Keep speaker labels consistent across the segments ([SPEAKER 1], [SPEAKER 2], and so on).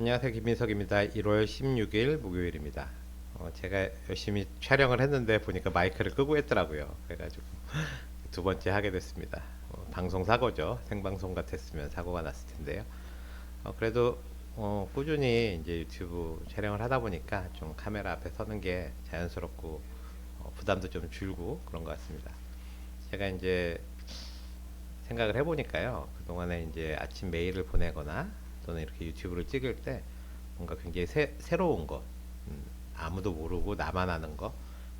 [SPEAKER 1] 안녕하세요 김민석입니다. 1월 16일 목요일입니다. 어, 제가 열심히 촬영을 했는데 보니까 마이크를 끄고 했더라고요. 그래가지고 두 번째 하게 됐습니다. 어, 방송 사고죠. 생방송 같았으면 사고가 났을 텐데요. 어, 그래도 어, 꾸준히 이제 유튜브 촬영을 하다 보니까 좀 카메라 앞에 서는 게 자연스럽고 어, 부담도 좀 줄고 그런 것 같습니다. 제가 이제 생각을 해보니까요. 그동안에 이제 아침 메일을 보내거나 또는 이렇게 유튜브를 찍을 때 뭔가 굉장히 새, 새로운 것, 음, 아무도 모르고 나만 아는 거,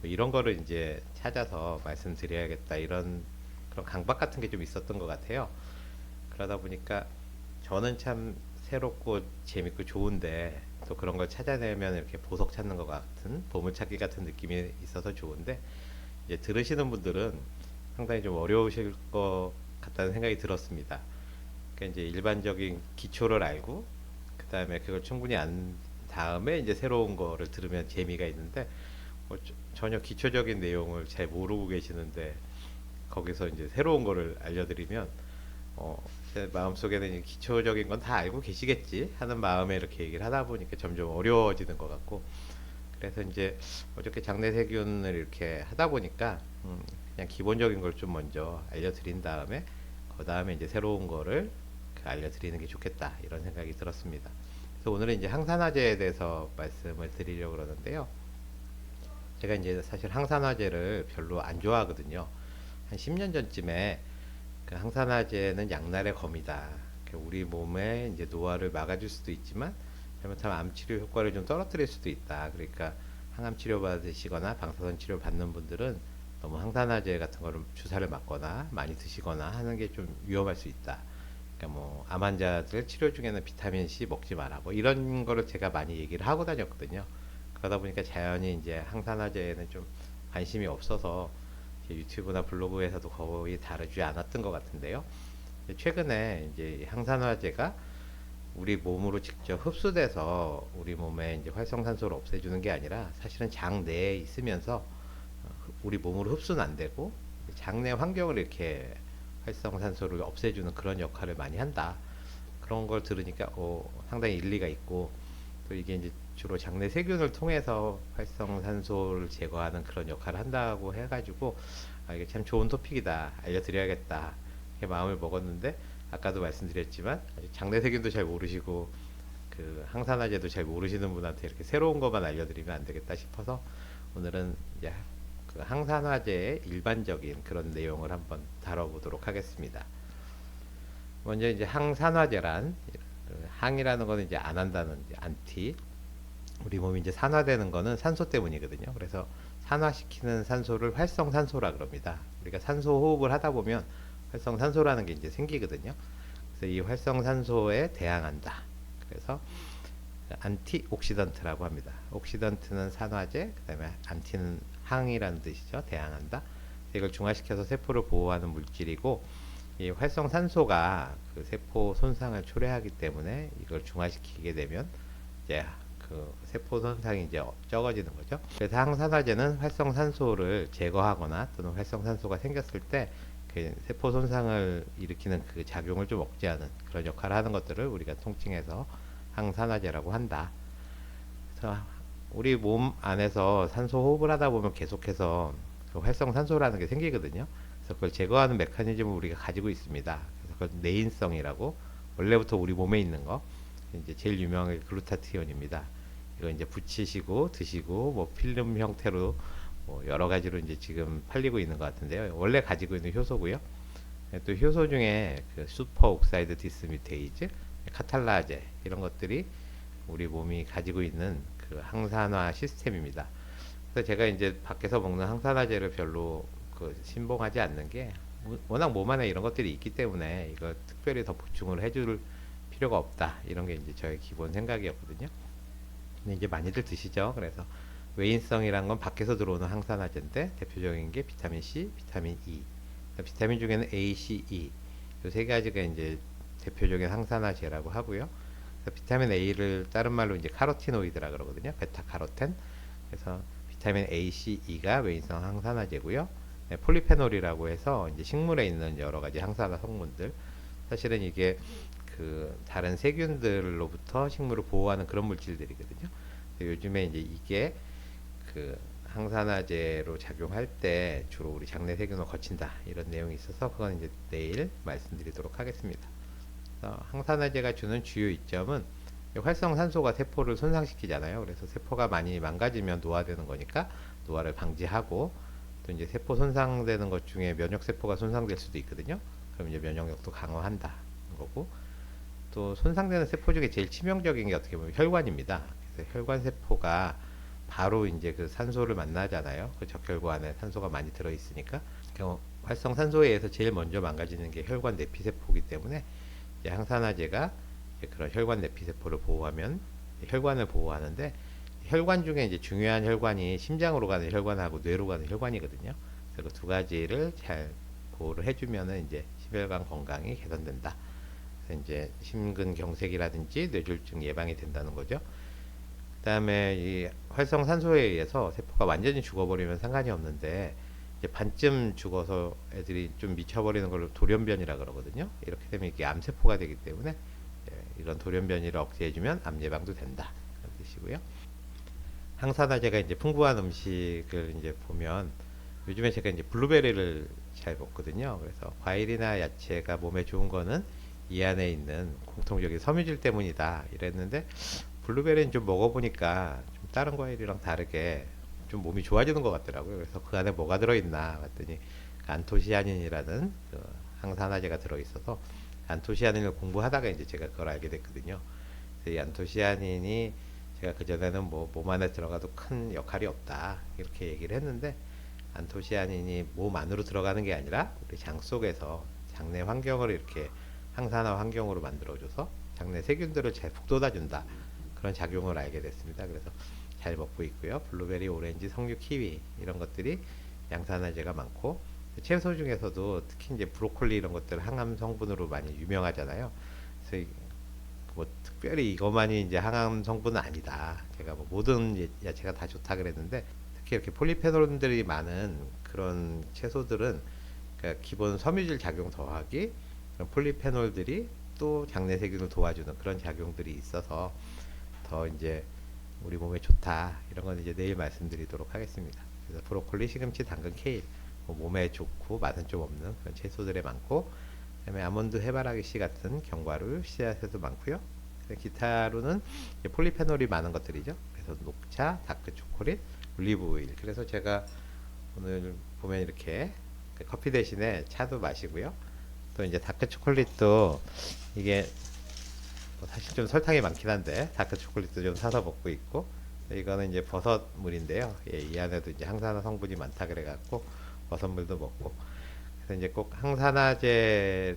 [SPEAKER 1] 뭐 이런 거를 이제 찾아서 말씀드려야겠다 이런 그런 강박 같은 게 좀 있었던 것 같아요. 그러다 보니까 저는 참 새롭고 재밌고 좋은데 또 그런 걸 찾아내면 이렇게 보석 찾는 것 같은 보물찾기 같은 느낌이 있어서 좋은데 이제 들으시는 분들은 상당히 좀 어려우실 것 같다는 생각이 들었습니다. 그러니까 이제 일반적인 기초를 알고 그 다음에 그걸 충분히 안 다음에 이제 새로운 거를 들으면 재미가 있는데 뭐 저- 전혀 기초적인 내용을 잘 모르고 계시는데 거기서 이제 새로운 거를 알려드리면 어, 제 마음속에는 이 기초적인 건 다 알고 계시겠지 하는 마음에 이렇게 얘기를 하다 보니까 점점 어려워지는 것 같고 그래서 이제 어저께 장내 세균을 이렇게 하다 보니까 음, 그냥 기본적인 걸 좀 먼저 알려드린 다음에 그 다음에 이제 새로운 거를 그 알려드리는 게 좋겠다 이런 생각이 들었습니다. 그래서 오늘은 이제 항산화제에 대해서 말씀을 드리려고 그러는데요. 제가 이제 사실 항산화제를 별로 안 좋아하거든요. 한 10년 전쯤에 그 항산화제는 양날의 검이다. 그 우리 몸에 이제 노화를 막아줄 수도 있지만 잘못하면 암 치료 효과를 좀 떨어뜨릴 수도 있다. 그러니까 항암 치료 받으시거나 방사선 치료 받는 분들은 너무 항산화제 같은 거를 주사를 맞거나 많이 드시거나 하는 게 좀 위험할 수 있다. 그러니까 뭐 암 환자들 치료 중에는 비타민 C 먹지 마라. 뭐 이런 거를 제가 많이 얘기를 하고 다녔거든요. 그러다 보니까 자연히 이제 항산화제에는 좀 관심이 없어서 유튜브나 블로그에서도 거의 다루지 않았던 것 같은데요. 최근에 이제 항산화제가 우리 몸으로 직접 흡수돼서 우리 몸에 이제 활성산소를 없애주는 게 아니라 사실은 장 내에 있으면서 어, 우리 몸으로 흡수는 안 되고 장내 환경을 이렇게 활성산소를 없애주는 그런 역할을 많이 한다. 그런 걸 들으니까 어, 상당히 일리가 있고 또 이게 이제 주로 장내 세균을 통해서 활성산소를 제거하는 그런 역할을 한다고 해가지고 아, 이게 참 좋은 토픽이다 알려드려야겠다 이렇게 마음을 먹었는데 아까도 말씀드렸지만 장내 세균도 잘 모르시고 그 항산화제도 잘 모르시는 분한테 이렇게 새로운 것만 알려드리면 안 되겠다 싶어서 오늘은 이제 그 항산화제의 일반적인 그런 내용을 한번 다뤄보도록 하겠습니다. 먼저 이제 항산화제란 그 항이라는 거는 이제 안 한다는 이제 안티 우리 몸이 이제 산화되는 거는 산소 때문이거든요. 그래서 산화시키는 산소를 활성산소라 그럽니다. 우리가 산소 호흡을 하다 보면 활성산소라는 게 이제 생기거든요. 그래서 이 활성산소에 대항한다. 그래서 안티옥시던트라고 합니다. 옥시던트는 산화제, 그다음에 안티는 항이라는 뜻이죠. 대항한다. 이걸 중화시켜서 세포를 보호하는 물질이고 이 활성산소가 그 세포 손상을 초래하기 때문에 이걸 중화시키게 되면 이제 그 세포 손상이 이제 적어지는 거죠. 그래서 항산화제는 활성산소를 제거하거나 또는 활성산소가 생겼을 때 그 세포 손상을 일으키는 그 작용을 좀 억제하는 그런 역할을 하는 것들을 우리가 통칭해서 항산화제라고 한다. 그래서 우리 몸 안에서 산소 호흡을 하다 보면 계속해서 그 활성 산소라는 게 생기거든요. 그래서 그걸 제거하는 메커니즘을 우리가 가지고 있습니다. 그래서 그걸 내인성이라고 원래부터 우리 몸에 있는 거 이제 제일 유명한 게 글루타티온입니다. 이거 이제 붙이시고 드시고 뭐 필름 형태로 뭐 여러 가지로 이제 지금 팔리고 있는 것 같은데요. 원래 가지고 있는 효소고요. 예, 또 효소 중에 그 슈퍼 옥사이드 디스뮤테이즈, 카탈라제 이런 것들이 우리 몸이 가지고 있는 그 항산화 시스템입니다. 그래서 제가 이제 밖에서 먹는 항산화제를 별로 그 신봉하지 않는 게 워- 워낙 몸 안에 이런 것들이 있기 때문에 이거 특별히 더 보충을 해줄 필요가 없다 이런 게 이제 저의 기본 생각이었거든요. 근데 이제 많이들 드시죠. 그래서 외인성이란 건 밖에서 들어오는 항산화제인데 대표적인 게 비타민 C, 비타민 E. 비타민 중에는 A, C, E 이 세 가지가 이제 대표적인 항산화제라고 하고요. 비타민 A를 다른 말로 이제 카로티노이드라 그러거든요. 베타 카로텐. 그래서 비타민 A, C, E가 외인성 항산화제고요. 네, 폴리페놀이라고 해서 이제 식물에 있는 여러 가지 항산화 성분들. 사실은 이게 그그 다른 세균들로부터 식물을 보호하는 그런 물질들이거든요. 요즘에 이제 이게 그 항산화제로 작용할 때 주로 우리 장내 세균을 거친다 이런 내용이 있어서 그건 이제 내일 말씀드리도록 하겠습니다. 그래서 항산화제가 주는 주요 이점은 활성산소가 세포를 손상시키잖아요. 그래서 세포가 많이 망가지면 노화되는 거니까 노화를 방지하고 또 이제 세포 손상되는 것 중에 면역 세포가 손상될 수도 있거든요. 그럼 이제 면역력도 강화한다 거고 또 손상되는 세포 중에 제일 치명적인 게 어떻게 보면 혈관입니다. 그래서 혈관 세포가 바로 이제 그 산소를 만나잖아요. 그 적혈구 안에 산소가 많이 들어 있으니까 그 활성산소에 의해서 제일 먼저 망가지는 게 혈관 내피 세포이기 때문에 이제 항산화제가 이제 그런 혈관 내피 세포를 보호하면 혈관을 보호하는데 혈관 중에 이제 중요한 혈관이 심장으로 가는 혈관하고 뇌로 가는 혈관이거든요. 그래서 그 두 가지를 잘 보호를 해주면은 이제 심혈관 건강이 개선된다. 그래서 이제 심근경색이라든지 뇌졸중 예방이 된다는 거죠. 그다음에 이 활성산소에 의해서 세포가 완전히 죽어버리면 상관이 없는데 이제 반쯤 죽어서 애들이 좀 미쳐버리는 걸 돌연변이라 그러거든요. 이렇게 되면 이게 암세포가 되기 때문에 예, 이런 돌연변이를 억제해주면 암 예방도 된다. 그런 뜻이고요. 항산화 제가 이제 풍부한 음식을 이제 보면 요즘에 제가 이제 블루베리를 잘 먹거든요. 그래서 과일이나 야채가 몸에 좋은 거는 이 안에 있는 공통적인 섬유질 때문이다. 이랬는데 블루베리는 좀 먹어보니까 좀 다른 과일이랑 다르게 좀 몸이 좋아지는 것 같더라고요. 그래서 그 안에 뭐가 들어있나 봤더니 안토시아닌이라는 그 항산화제가 들어있어서 안토시아닌을 공부하다가 이제 제가 그걸 알게 됐거든요. 이 안토시아닌이 제가 그전에는 뭐 몸 안에 들어가도 큰 역할이 없다. 이렇게 얘기를 했는데 안토시아닌이 몸 안으로 들어가는 게 아니라 우리 장 속에서 장내 환경을 이렇게 항산화 환경으로 만들어줘서 장내 세균들을 잘 북돋아준다. 그런 작용을 알게 됐습니다. 그래서 잘 먹고 있고요. 블루베리, 오렌지, 석류, 키위 이런 것들이 양산화제가 많고 채소 중에서도 특히 이제 브로콜리 이런 것들 항암 성분으로 많이 유명하잖아요. 그래서 이- 뭐 특별히 이것만이 이제 항암 성분은 아니다. 제가 뭐 모든 예- 야채가 다 좋다 그랬는데 특히 이렇게 폴리페놀들이 많은 그런 채소들은 그러니까 기본 섬유질 작용 더하기 그런 폴리페놀들이 또 장내 세균을 도와주는 그런 작용들이 있어서 더 이제 우리 몸에 좋다 이런 건 이제 내일 말씀드리도록 하겠습니다. 그래서 브로콜리, 시금치, 당근, 케일 뭐 몸에 좋고 맛은 좀 없는 그런 채소들에 많고 그다음에 아몬드, 해바라기 씨 같은 견과류, 씨앗에도 많고요. 기타로는 폴리페놀이 많은 것들이죠. 그래서 녹차, 다크 초콜릿, 올리브 오일. 그래서 제가 오늘 보면 이렇게 그 커피 대신에 차도 마시고요. 또 이제 다크 초콜릿도 이게 뭐 사실 좀 설탕이 많긴 한데 다크 초콜릿도 좀 사서 먹고 있고 이거는 이제 버섯물인데요. 예, 이 안에도 이제 항산화 성분이 많다 그래갖고 버섯물도 먹고 그래서 이제 꼭 항산화제가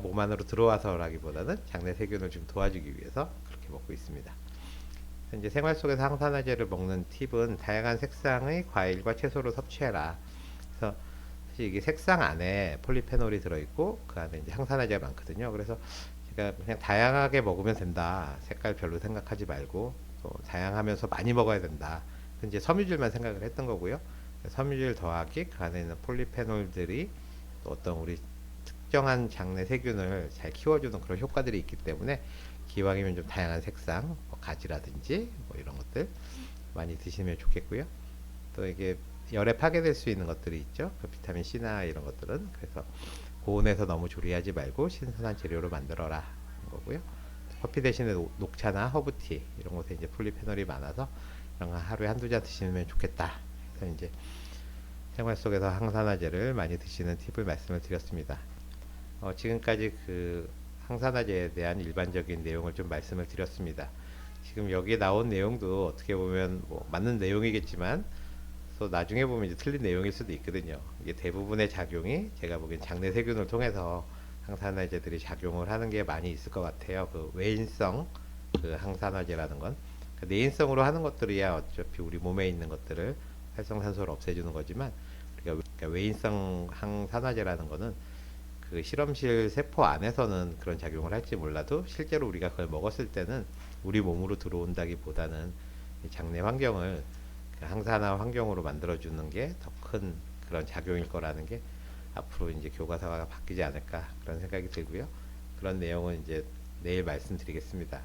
[SPEAKER 1] 몸 안으로 들어와서라기보다는 장내 세균을 좀 도와주기 위해서 그렇게 먹고 있습니다. 이제 생활 속에서 항산화제를 먹는 팁은 다양한 색상의 과일과 채소를 섭취해라. 그래서 사실 이게 색상 안에 폴리페놀이 들어있고 그 안에 이제 항산화제가 많거든요. 그래서 제가 그냥 다양하게 먹으면 된다. 색깔 별로 생각하지 말고 또 다양하면서 많이 먹어야 된다. 그 이제 섬유질만 생각을 했던 거고요. 섬유질 더하기 그 안에 있는 폴리페놀들이 또 어떤 우리 특정한 장내 세균을 잘 키워주는 그런 효과들이 있기 때문에 기왕이면 좀 다양한 색상, 뭐 가지라든지 뭐 이런 것들 많이 드시면 좋겠고요. 또 이게 열에 파괴될 수 있는 것들이 있죠. 그 비타민 C나 이런 것들은 그래서 고온에서 너무 조리하지 말고 신선한 재료로 만들어라 거고요. 커피 대신에 녹- 녹차나 허브티 이런 것에 이제 폴리페놀이 많아서 이런 거 하루에 한두 잔 드시면 좋겠다. 그래서 이제 생활 속에서 항산화제를 많이 드시는 팁을 말씀을 드렸습니다. 어, 지금까지 그 항산화제에 대한 일반적인 내용을 좀 말씀을 드렸습니다. 지금 여기에 나온 내용도 어떻게 보면 뭐 맞는 내용이겠지만 또 나중에 보면 이제 틀린 내용일 수도 있거든요. 이게 대부분의 작용이 제가 보기엔 장내 세균을 통해서 항산화제들이 작용을 하는 게 많이 있을 것 같아요. 그 외인성 그 항산화제라는 건 그 내인성으로 하는 것들이야 어차피 우리 몸에 있는 것들을 활성산소를 없애주는 거지만 그러니까 외인성 항산화제라는 거는 그 실험실 세포 안에서는 그런 작용을 할지 몰라도 실제로 우리가 그걸 먹었을 때는 우리 몸으로 들어온다기보다는 이 장내 환경을 그 항산화 환경으로 만들어주는 게 더 큰 그런 작용일 거라는 게 앞으로 이제 교과서가 바뀌지 않을까 그런 생각이 들고요. 그런 내용은 이제 내일 말씀드리겠습니다.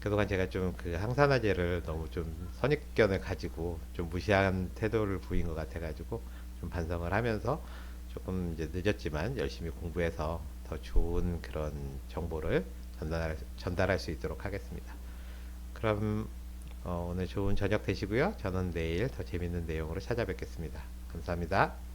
[SPEAKER 1] 그동안 제가 좀 그 항산화제를 너무 좀 선입견을 가지고 좀 무시한 태도를 보인 것 같아가지고 좀 반성을 하면서 조금 이제 늦었지만 열심히 공부해서 더 좋은 그런 정보를 전달할, 전달할 수 있도록 하겠습니다. 그럼 어, 오늘 좋은 저녁 되시고요. 저는 내일 더 재밌는 내용으로 찾아뵙겠습니다. 감사합니다.